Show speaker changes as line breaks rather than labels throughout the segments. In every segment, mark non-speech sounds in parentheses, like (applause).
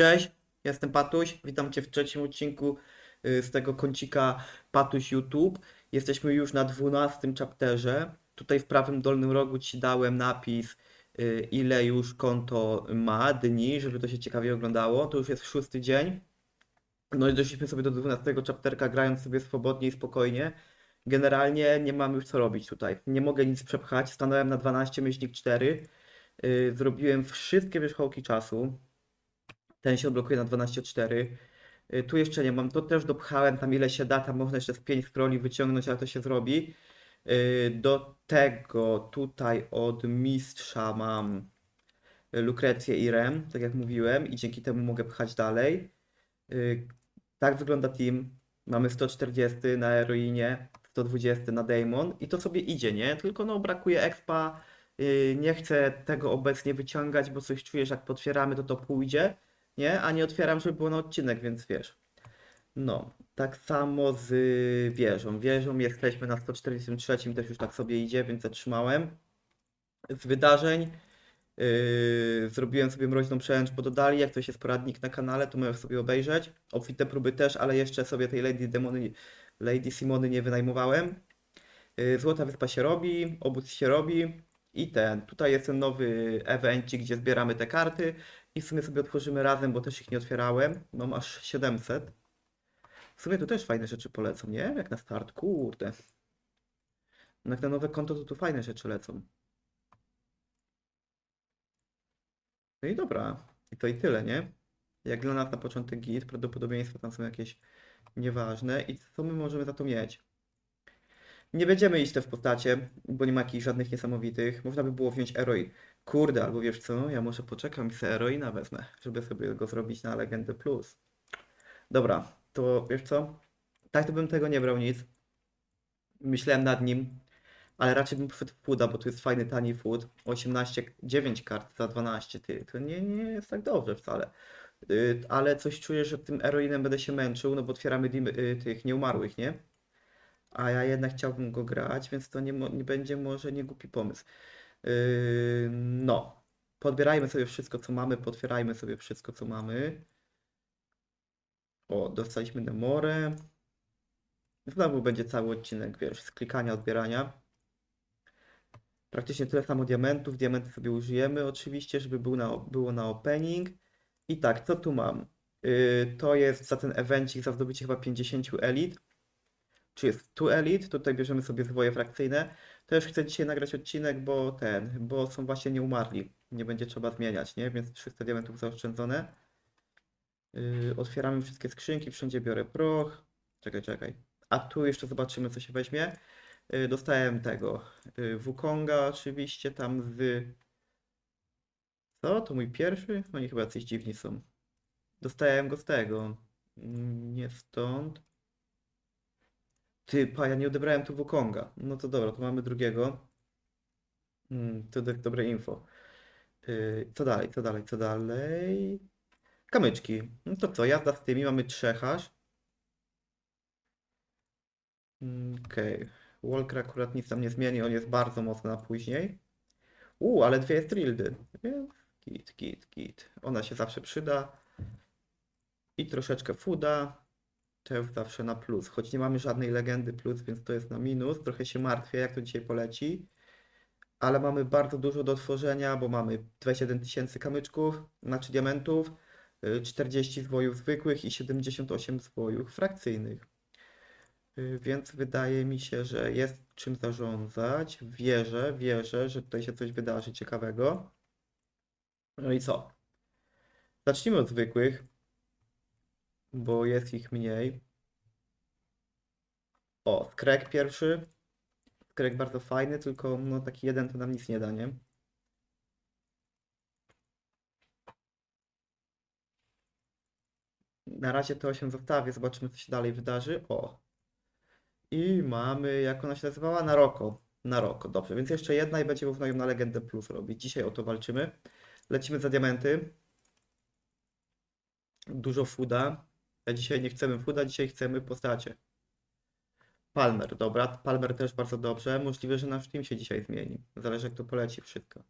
Cześć, jestem Patuś. Witam Cię w trzecim odcinku y, z tego kącika Patuś YouTube. Jesteśmy już na 12 chapterze. Tutaj w prawym dolnym rogu Ci dałem napis, y, ile już konto ma dni, żeby to się ciekawie oglądało. To już jest szósty dzień. No i doszliśmy sobie do 12 chapterka, grając sobie swobodnie i spokojnie. Generalnie nie mamy już co robić tutaj. Nie mogę nic przepchać. Stanąłem na 12 myślnik 4. Y, Zrobiłem wszystkie wierzchołki czasu. Ten się odblokuje na 12.4. Y, Tu jeszcze nie mam, to też dopchałem tam ile się da, tam można jeszcze z 5 scrolli wyciągnąć, ale to się zrobi. Y, Do tego tutaj od mistrza mam Lukrecję i Rem, tak jak mówiłem, i dzięki temu mogę pchać dalej. Y, Tak wygląda team. Mamy 140 na Heroinie, 120 na Daemon i to sobie idzie, nie? Tylko no brakuje expa. Nie chcę tego obecnie wyciągać, bo coś czujesz, jak potwieramy, to to pójdzie, nie? A nie otwieram, żeby było na odcinek, więc wiesz. No, tak samo z wieżą. Wieżą jesteśmy na 143, też już tak sobie idzie, więc zatrzymałem. Z wydarzeń yy, zrobiłem sobie mroźną przełęcz, bo dodali, jak to jest poradnik na kanale, to możesz sobie obejrzeć. Obfite próby też, ale jeszcze sobie tej Lady Demony, Lady Simony nie wynajmowałem. Yy, Złota Wyspa się robi, obóz się robi i ten. Tutaj jest ten nowy evencik, gdzie zbieramy te karty i w sumie sobie otworzymy razem, bo też ich nie otwierałem. Mam aż 700. W sumie tu też fajne rzeczy polecą, nie? Jak na start, kurde. No Jak na nowe konto, to tu fajne rzeczy lecą. No i dobra. I to i tyle, nie? Jak dla nas na początek git, prawdopodobieństwa tam są jakieś nieważne. I co my możemy za to mieć? Nie będziemy iść w postacie, bo nie ma jakichś żadnych niesamowitych. Można by było wziąć Eroi. Kurde, albo wiesz co? Ja może poczekam i sobie Eroina wezmę, żeby sobie go zrobić na Legendę Plus. Dobra, to wiesz co? Tak to bym tego nie brał nic. Myślałem nad nim, ale raczej bym poszedł w bo tu jest fajny, tani Food. 18, 9 kart za 12, ty. To nie, nie jest tak dobrze wcale. Y, Ale coś czuję, że tym Eroinem będę się męczył, no bo otwieramy y, tych nieumarłych, nie? A ja jednak chciałbym go grać, więc to nie, nie będzie może nie głupi pomysł. Yy, no, podbierajmy sobie wszystko, co mamy, potwierajmy sobie wszystko, co mamy. O, dostaliśmy demorę. Znowu będzie cały odcinek, wiesz, z klikania, odbierania. Praktycznie tyle samo diamentów. Diamenty sobie użyjemy oczywiście, żeby był na, było na opening. I tak, co tu mam? Yy, to jest za ten evencik, za zdobycie chyba 50 elit. Czy jest tu elit? Tutaj bierzemy sobie zwoje frakcyjne. Też chcę dzisiaj nagrać odcinek, bo ten, bo są właśnie nieumarli. Nie będzie trzeba zmieniać, nie? Więc 300 diamentów zaoszczędzone. Yy, otwieramy wszystkie skrzynki, wszędzie biorę proch. Czekaj, czekaj. A tu jeszcze zobaczymy, co się weźmie. Yy, dostałem tego yy, Wukonga oczywiście tam z... Co? To mój pierwszy? Oni chyba jacyś dziwni są. Dostałem go z tego. Mm, Nie stąd. Ty, pa, ja nie odebrałem tu Wukonga. No to dobra, to mamy drugiego. Mm, to do, dobre info. Yy, co dalej, co dalej, co dalej? Kamyczki. No to co, jazda z tymi, mamy trzech aż. Mm, Okej. Walker akurat nic tam nie zmieni, on jest bardzo mocny na później. U, ale dwie Strildy. Więc Git, git, git. Ona się zawsze przyda. I troszeczkę Fuda. Też zawsze na plus. Choć nie mamy żadnej legendy plus, więc to jest na minus. Trochę się martwię, jak to dzisiaj poleci. Ale mamy bardzo dużo do tworzenia, bo mamy 21 tysięcy kamyczków, znaczy diamentów, y, 40 zwojów zwykłych i 78 zwojów frakcyjnych. Y, Więc wydaje mi się, że jest czym zarządzać. Wierzę, wierzę, że tutaj się coś wydarzy ciekawego. No i co? Zacznijmy od zwykłych, bo jest ich mniej. O, skrek pierwszy. Skrek bardzo fajny, tylko no taki jeden to nam nic nie da, nie? Na razie to 8 zostawię, zobaczymy co się dalej wydarzy. O. I mamy, jak ona się nazywała? Naroko. Naroko, dobrze, więc jeszcze jedna i będzie można ją na Legendę Plus robić. Dzisiaj o to walczymy. Lecimy za diamenty. Dużo fooda. A dzisiaj nie chcemy fooda, dzisiaj chcemy postacie. Palmer, dobra. Palmer też bardzo dobrze. Możliwe, że nasz team się dzisiaj zmieni. Zależy jak to poleci wszystko.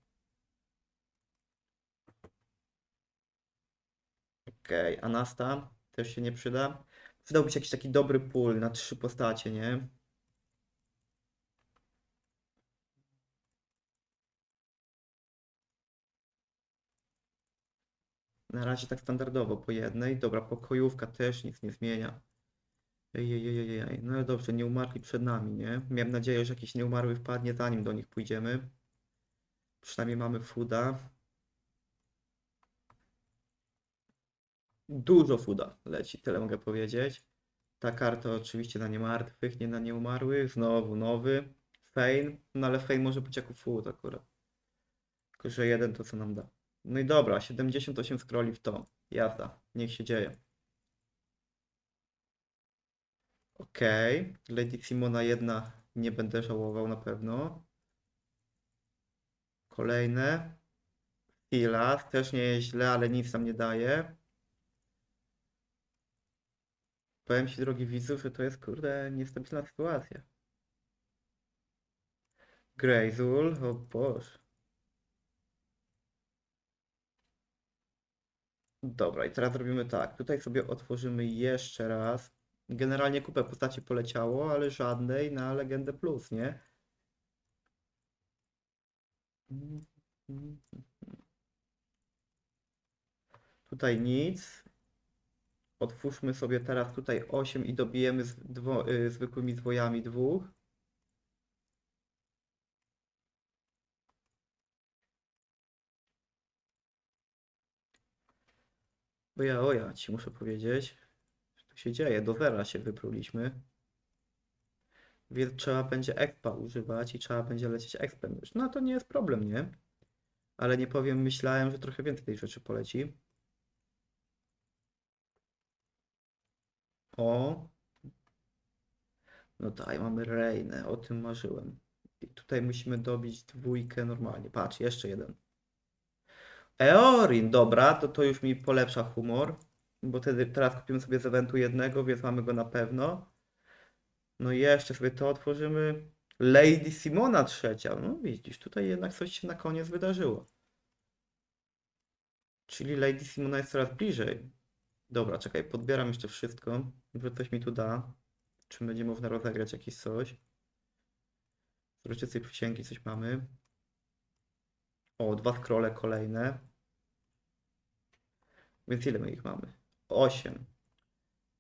Okej, Anasta też się nie przyda. Przydałby się jakiś taki dobry pool na trzy postacie, nie? Na razie tak standardowo po jednej. Dobra, pokojówka też nic nie zmienia. Ejejejejej. No ale dobrze, nie umarli przed nami, nie? Miałem nadzieję, że jakiś nieumarły wpadnie zanim do nich pójdziemy. Przynajmniej mamy fooda. Dużo fooda leci, tyle mogę powiedzieć. Ta karta oczywiście na niemartwych, nie na nieumarłych. Znowu nowy. Fane. No ale Fane może być jako food akurat. Tylko, że jeden to co nam da. No i dobra, 78 scrolli w to. Jazda, niech się dzieje. Okej, Lady Simona jedna nie będę żałował na pewno. Kolejne. Silas też nie jest źle, ale nic nam nie daje. Powiem ci, drogi widzu, że to jest kurde niestabilna sytuacja. Greyzul, o Boże. Dobra, i teraz robimy tak. Tutaj sobie otworzymy jeszcze raz. Generalnie kupę postaci poleciało, ale żadnej na Legendę Plus, nie? Tutaj nic. Otwórzmy sobie teraz tutaj 8 i dobijemy z dwo, y, zwykłymi zwojami dwóch. Oja, oja, ci muszę powiedzieć. Się dzieje? Do zera się wypruliśmy. Więc trzeba będzie expa używać i trzeba będzie lecieć expem. No to nie jest problem, nie? Ale nie powiem, myślałem, że trochę więcej tej rzeczy poleci. O. No daj, mamy Reinę, o tym marzyłem. I tutaj musimy dobić dwójkę normalnie. Patrz, jeszcze jeden. Eorin, dobra, to to już mi polepsza humor, bo wtedy teraz kupimy sobie z eventu jednego, więc mamy go na pewno. No i jeszcze sobie to otworzymy. Lady Simona trzecia. No widzisz, tutaj jednak coś się na koniec wydarzyło. Czyli Lady Simona jest coraz bliżej. Dobra, czekaj, podbieram jeszcze wszystko. Może coś mi tu da. Czy będzie można rozegrać jakieś coś. Z roczystej przysięgi coś mamy. O, dwa scrolle kolejne. Więc ile my ich mamy? 8.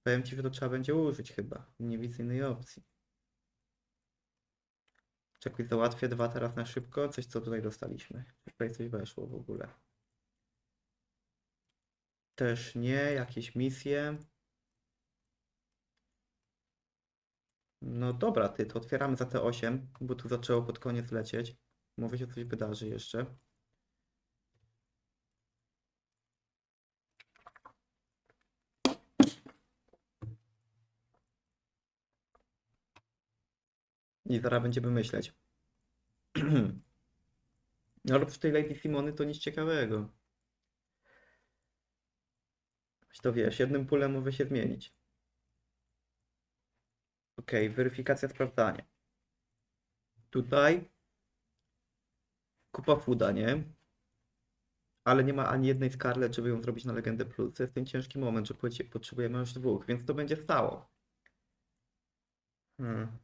Powiem ci, że to trzeba będzie użyć chyba. Nie widzę innej opcji. Czekaj, załatwię dwa teraz na szybko. Coś, co tutaj dostaliśmy. Tutaj coś weszło w ogóle. Też nie. Jakieś misje. No dobra, ty, to otwieramy za te 8, bo tu zaczęło pod koniec lecieć. Może się coś wydarzy jeszcze. I zaraz będziemy myśleć. (clears throat) No ale przy tej Lady Simony to nic ciekawego. To wiesz, jednym pulem może się zmienić. Ok, weryfikacja sprawdzania. Tutaj kupa Fuda, nie? Ale nie ma ani jednej Scarlet, żeby ją zrobić na Legendę Plus. To jest ten ciężki moment, że potrzebujemy aż dwóch, więc to będzie stało. Hmm.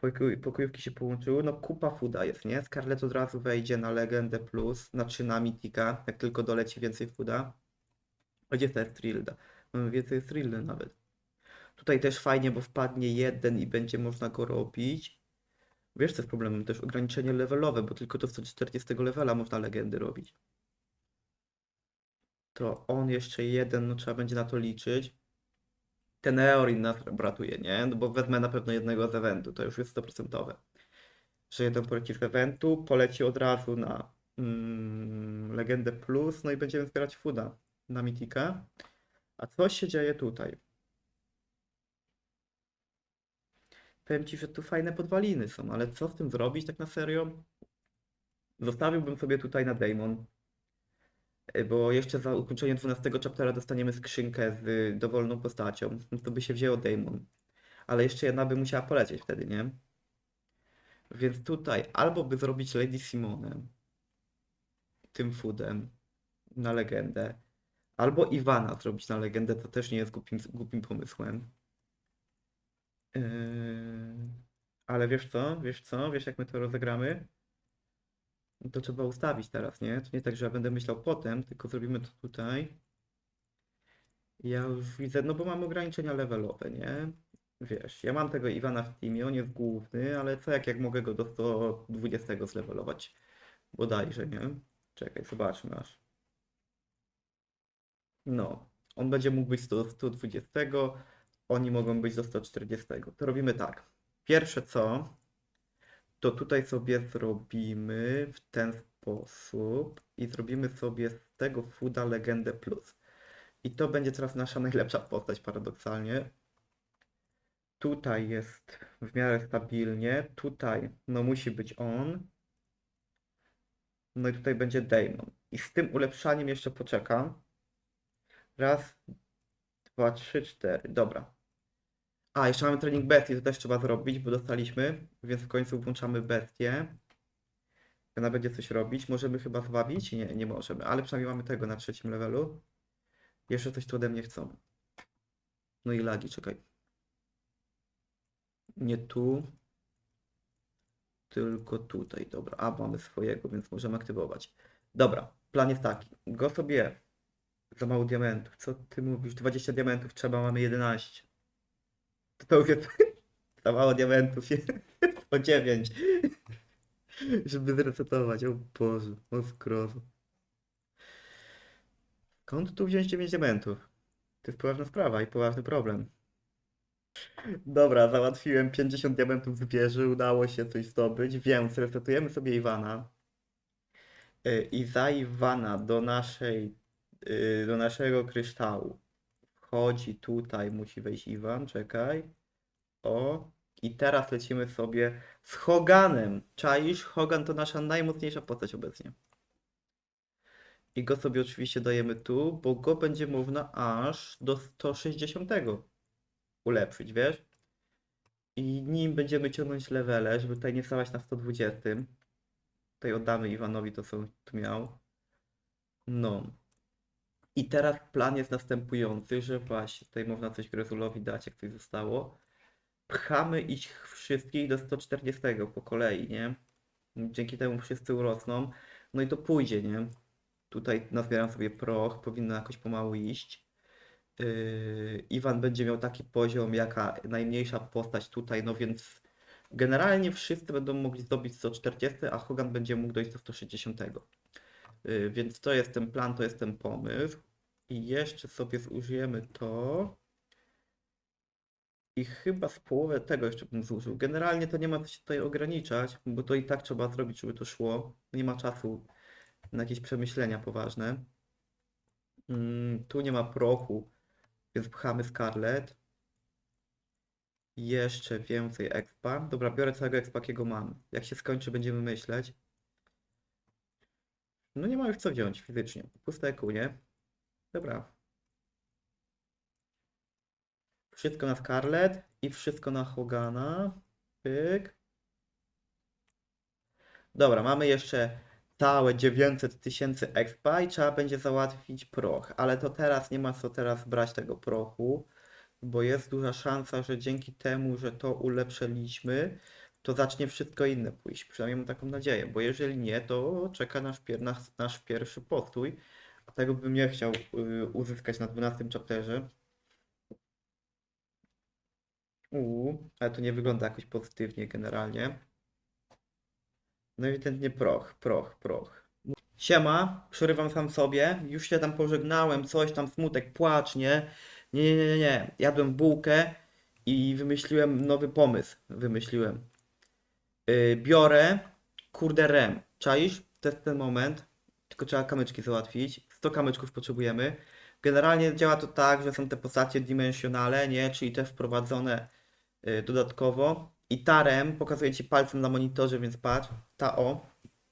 Pokój, pokojówki się połączyły. No kupa Fuda jest, nie? Scarlet od razu wejdzie na Legendę Plus, znaczy na Mitika, jak tylko doleci więcej Fuda. A Gdzie jest Trilda? Mamy więcej Trildy nawet. Tutaj też fajnie, bo wpadnie jeden i będzie można go robić. Wiesz, co jest problemem? Też ograniczenie levelowe, bo tylko do 140 levela można legendy robić. To on jeszcze jeden, no trzeba będzie na to liczyć. Ten Eorin nas ratuje, nie? No bo wezmę na pewno jednego z eventu, to już jest 100%. Że jeden poleci z eventu, poleci od razu na mm, Legendę Plus, no i będziemy zbierać Fuda na Mitika. A co się dzieje tutaj? Powiem ci, że tu fajne podwaliny są, ale co z tym zrobić tak na serio? Zostawiłbym sobie tutaj na Daemon. Y, Bo jeszcze za ukończenie 12 chaptera dostaniemy skrzynkę z y, dowolną postacią. To by się wzięło Daemon. Ale jeszcze jedna by musiała polecieć wtedy, nie? Więc tutaj albo by zrobić Lady Simonę tym foodem. na legendę. Albo Iwana zrobić na legendę, to też nie jest głupim, głupim pomysłem. Yy, ale wiesz co? Wiesz co? Wiesz jak my to rozegramy? To trzeba ustawić teraz, nie? To nie tak, że ja będę myślał potem, tylko zrobimy to tutaj. Ja już widzę, no bo mam ograniczenia levelowe, nie? Wiesz, ja mam tego Iwana w teamie, on jest główny, ale co jak, jak mogę go do 120 zlevelować? Bodajże, nie? Czekaj, zobaczmy aż. No, on będzie mógł być do 120, oni mogą być do 140. To robimy tak. Pierwsze co, to tutaj sobie zrobimy w ten sposób i zrobimy sobie z tego fooda legendę plus. I to będzie teraz nasza najlepsza postać paradoksalnie. Tutaj jest w miarę stabilnie, tutaj no musi być on. No i tutaj będzie Damon. I z tym ulepszaniem jeszcze poczekam. Raz, dwa, trzy, cztery. Dobra. A, jeszcze mamy trening bestii, to też trzeba zrobić, bo dostaliśmy, więc w końcu włączamy bestię. Ona będzie coś robić. Możemy chyba zwabić? Nie, nie możemy, ale przynajmniej mamy tego na trzecim levelu. Jeszcze coś tu ode mnie chcą. No i lagi, czekaj. Nie tu, tylko tutaj. Dobra, a mamy swojego, więc możemy aktywować. Dobra, plan jest taki. Go sobie za mało diamentów. Co ty mówisz? 20 diamentów trzeba, mamy 11. Za (laughs) mało diamentów. jest O 9. Żeby zresetować. O Boże, o skrozu. Skąd tu wziąć 9 diamentów? To jest poważna sprawa i poważny problem. Dobra, załatwiłem 50 diamentów z wieży, udało się coś zdobyć, więc resetujemy sobie Iwana. Y, I za Iwana do naszej, y, do naszego kryształu wchodzi tutaj, musi wejść Iwan, czekaj. O, i teraz lecimy sobie z Hoganem. Czaisz? Hogan to nasza najmocniejsza postać obecnie. I go sobie oczywiście dajemy tu, bo go będzie można aż do 160 ulepszyć, wiesz? I nim będziemy ciągnąć levele, żeby tutaj nie stawać na 120. Tutaj oddamy Iwanowi to, co tu miał. No. I teraz plan jest następujący, że właśnie tutaj można coś Grezulowi dać, jak coś zostało. Pchamy ich wszystkich do 140 po kolei, nie? Dzięki temu wszyscy urosną. No i to pójdzie, nie? Tutaj nazbieram sobie proch, powinno jakoś pomału iść. Yy, Iwan będzie miał taki poziom, jaka najmniejsza postać tutaj, no więc generalnie wszyscy będą mogli zdobyć 140, a Hogan będzie mógł dojść do 160. Yy, Więc to jest ten plan, to jest ten pomysł. I jeszcze sobie zużyjemy to. I chyba z połowę tego jeszcze bym zużył. Generalnie to nie ma co się tutaj ograniczać, bo to i tak trzeba zrobić, żeby to szło. Nie ma czasu na jakieś przemyślenia poważne. Mm, tu nie ma prochu, więc pchamy Scarlet. Jeszcze więcej expa. Dobra, biorę całego expa, jakiego mam. Jak się skończy, będziemy myśleć. No nie ma już co wziąć fizycznie. Puste nie? Dobra. Wszystko na Scarlet i wszystko na Hogana. Pyk. Dobra, mamy jeszcze całe 900 tysięcy expa i trzeba będzie załatwić proch, ale to teraz nie ma co teraz brać tego prochu, bo jest duża szansa, że dzięki temu, że to ulepszyliśmy, to zacznie wszystko inne pójść. Przynajmniej mam taką nadzieję, bo jeżeli nie, to czeka nasz, pier nasz, nasz pierwszy postój, a tego bym nie chciał y, uzyskać na 12 chapterze. Uuu, ale to nie wygląda jakoś pozytywnie generalnie. No ewidentnie proch, proch, proch. Siema, przerywam sam sobie. Już się tam pożegnałem, coś tam, smutek, płacz? Nie, nie, nie, nie, nie. Jadłem bułkę i wymyśliłem nowy pomysł. Wymyśliłem. Yy, biorę, kurde, rem. Czaisz? To jest ten moment. Tylko trzeba kamyczki załatwić. 100 kamyczków potrzebujemy. Generalnie działa to tak, że są te postacie dimensionale, nie? Czyli te wprowadzone y, dodatkowo. I ta rem pokazuje Ci palcem na monitorze, więc patrz, ta o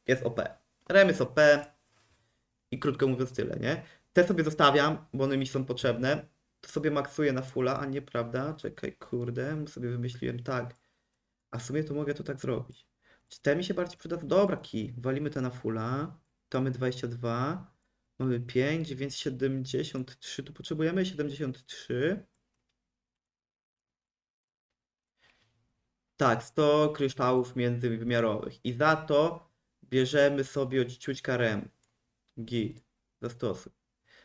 jest OP. Rem jest OP i krótko mówiąc tyle, nie? Te sobie zostawiam, bo one mi są potrzebne. To sobie maksuję na fulla, a nie prawda? Czekaj, kurde, sobie wymyśliłem tak. A w sumie to mogę to tak zrobić. Czy te mi się bardziej przyda? Dobra, key. Walimy to na fulla. To mamy 22. Mamy 5, więc 73. Tu potrzebujemy 73. Tak, 100 kryształów międzywymiarowych. I za to bierzemy sobie od ciućka rem. Git. Zastosuj.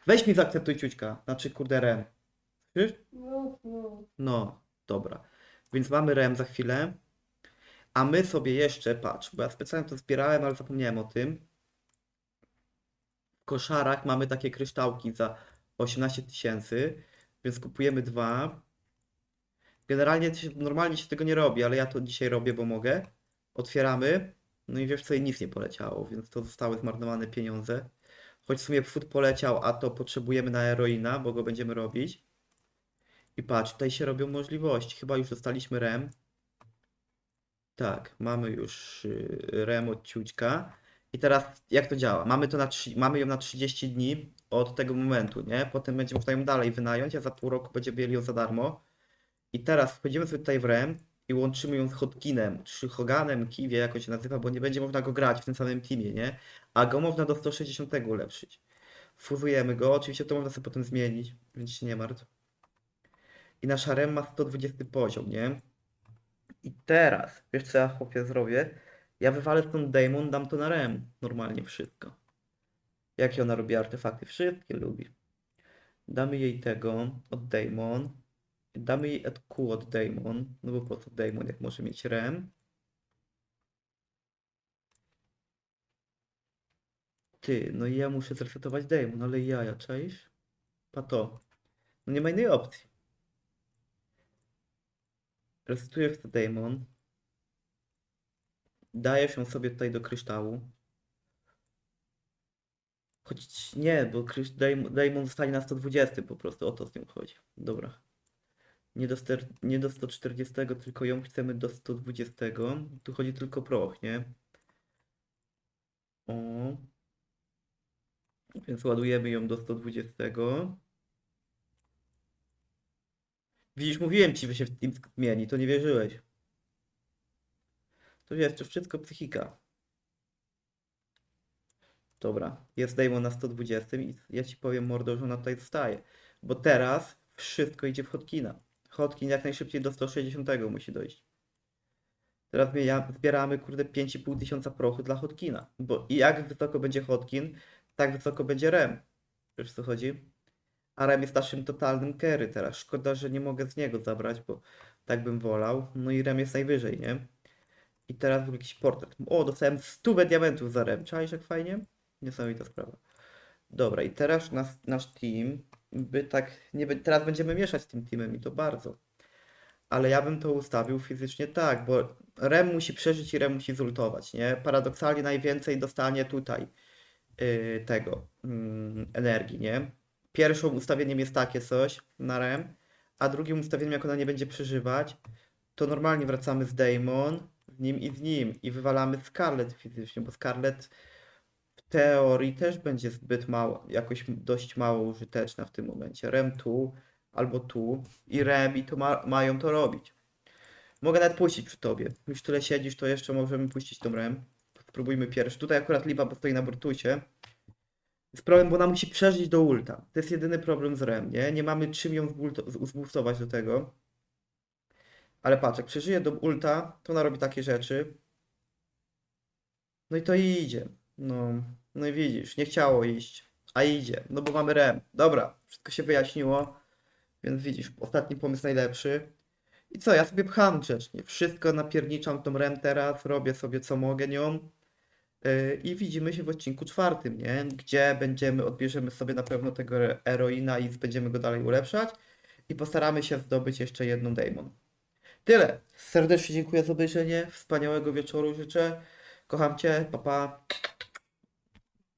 Weź mi zaakceptuj ciućka. Znaczy, kurde, rem.
No. No,
dobra. Więc mamy rem za chwilę. A my sobie jeszcze, patrz, bo ja specjalnie to zbierałem, ale zapomniałem o tym. W koszarach mamy takie kryształki za 18 tysięcy, więc kupujemy dwa. Generalnie normalnie się tego nie robi, ale ja to dzisiaj robię, bo mogę. Otwieramy. No i wiesz co, i nic nie poleciało, więc to zostały zmarnowane pieniądze. Choć w sumie food poleciał, a to potrzebujemy na heroina, bo go będziemy robić. I patrz, tutaj się robią możliwości. Chyba już dostaliśmy rem. Tak, mamy już y, rem od ciućka. I teraz jak to działa? Mamy, to na, mamy ją na 30 dni od tego momentu, nie? Potem będziemy można ją dalej wynająć, a za pół roku będziemy mieli ją za darmo. I teraz wchodzimy sobie tutaj w rem i łączymy ją z Hotkinem, czy Hoganem, Kiwie, jak on się nazywa, bo nie będzie można go grać w tym samym teamie, nie? A go można do 160 ulepszyć. Fuzujemy go, oczywiście to można sobie potem zmienić, więc się nie martw. I nasza rem ma 120 poziom, nie? I teraz, wiesz co ja chłopie zrobię? Ja wywalę stąd Daemon, dam to na rem. Normalnie wszystko. Jakie ona robi artefakty? Wszystkie lubi. Damy jej tego od Daemon. Damy jej EQ od Daemon. No bo po co Daemon, jak może mieć rem? Ty, no i ja muszę zresetować Daemon, ale jaja, czaisz? Pa to. No nie ma innej opcji. Resetujesz to Daemon. Dajesz ją sobie tutaj do kryształu. Choć nie, bo Daemon, zostanie na 120 po prostu, o to z nią chodzi. Dobra. Nie do, nie do 140, tylko ją chcemy do 120. Tu chodzi tylko proch, nie? O. Więc ładujemy ją do 120. Widzisz, mówiłem ci, że się w tym zmieni, to nie wierzyłeś. To wiesz, to wszystko psychika. Dobra, jest Damon na 120 i ja ci powiem, mordo, że ona tutaj zostaje. Bo teraz wszystko idzie w Hotkina. Hotkin jak najszybciej do 160 musi dojść. Teraz zbieramy, kurde, 5,5 tysiąca prochu dla Hotkina. Bo jak wysoko będzie Hotkin, tak wysoko będzie Rem. Wiesz co chodzi? A Rem jest naszym totalnym carry teraz. Szkoda, że nie mogę z niego zabrać, bo tak bym wolał. No i Rem jest najwyżej, nie? I teraz był jakiś portret. O, dostałem 100 diamentów za Rem. Czaisz jak fajnie? Niesamowita sprawa. Dobra, i teraz nas, nasz team by tak, nie, teraz będziemy mieszać tym teamem i to bardzo. Ale ja bym to ustawił fizycznie tak, bo Rem musi przeżyć i Rem musi zultować, nie? Paradoksalnie najwięcej dostanie tutaj yy, tego mm, energii, nie? Pierwszą ustawieniem jest takie coś na Rem, a drugim ustawieniem, jak ona nie będzie przeżywać, to normalnie wracamy z Daemon, z nim i z nim i wywalamy Scarlet fizycznie, bo Scarlet w teorii też będzie zbyt mało, jakoś dość mało użyteczna w tym momencie. Rem tu albo tu i Rem i to ma, mają to robić. Mogę nawet puścić przy tobie. Już tyle siedzisz, to jeszcze możemy puścić tą Rem. Spróbujmy pierwszy. Tutaj akurat Lipa stoi na Brutusie. Jest problem, bo ona musi przeżyć do ulta. To jest jedyny problem z Rem, nie? Nie mamy czym ją zbulto- z- zboostować do tego. Ale patrz, jak przeżyje do ulta, to ona robi takie rzeczy. No i to idzie. No, no i widzisz, nie chciało iść, a idzie. No bo mamy rem. Dobra, wszystko się wyjaśniło. Więc widzisz, ostatni pomysł najlepszy. I co, ja sobie pcham grzecznie. Wszystko napierniczam tą rem teraz, robię sobie co mogę nią. Yy, I widzimy się w odcinku czwartym, nie? Gdzie będziemy, odbierzemy sobie na pewno tego heroina i będziemy go dalej ulepszać. I postaramy się zdobyć jeszcze jedną Daemon. Tyle. Serdecznie dziękuję za obejrzenie. Wspaniałego wieczoru życzę. Kocham Cię. Pa, pa.